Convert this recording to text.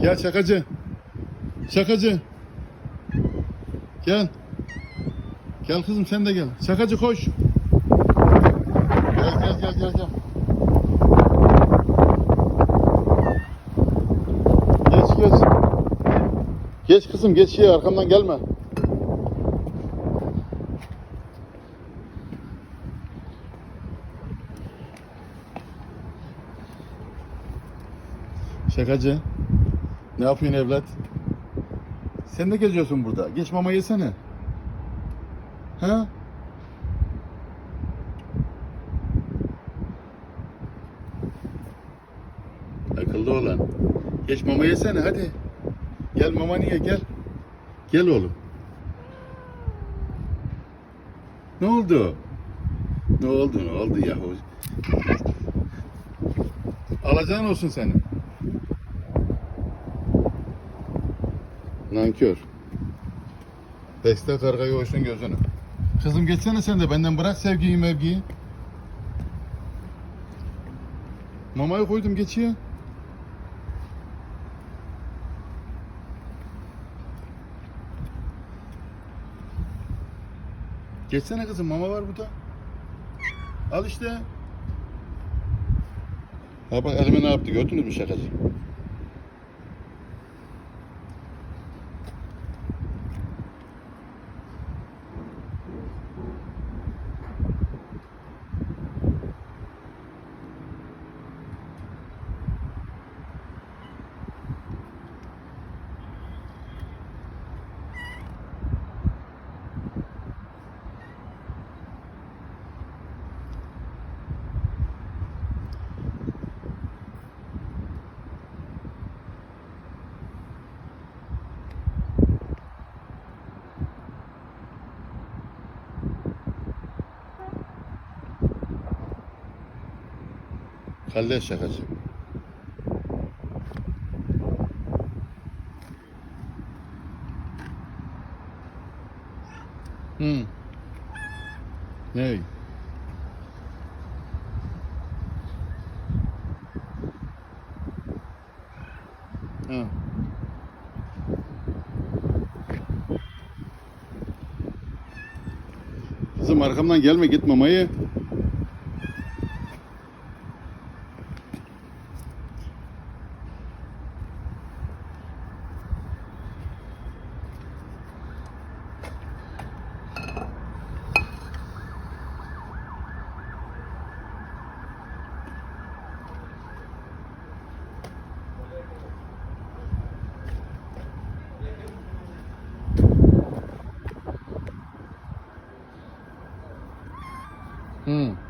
Gel şakacı. Şakacı. Gel. Gel kızım sen de gel. Şakacı koş. Gel gel gel gel gel. Geç geç. Geç kızım geç şey arkamdan gelme. Şakacı. Ne yapıyorsun evlat? Sen de geziyorsun burada. Geç mama yesene. Ha? Akıllı olan. Geç mama yesene hadi. Gel mama niye gel. Gel oğlum. Ne oldu? Ne oldu ne oldu yahu? Alacağın olsun senin. Nankör. Beste kargayı hoşun gözünü. Kızım geçsene sen de benden bırak sevgiyi mevgiyi. Mamayı koydum geçiyor. Geçsene kızım mama var burada. Al işte. Ha bak elime ne yaptı gördünüz mü şakacı? Kalle şakacı. Hı. Ne? Ha. Kızım arkamdan gelme git mamayı. 嗯。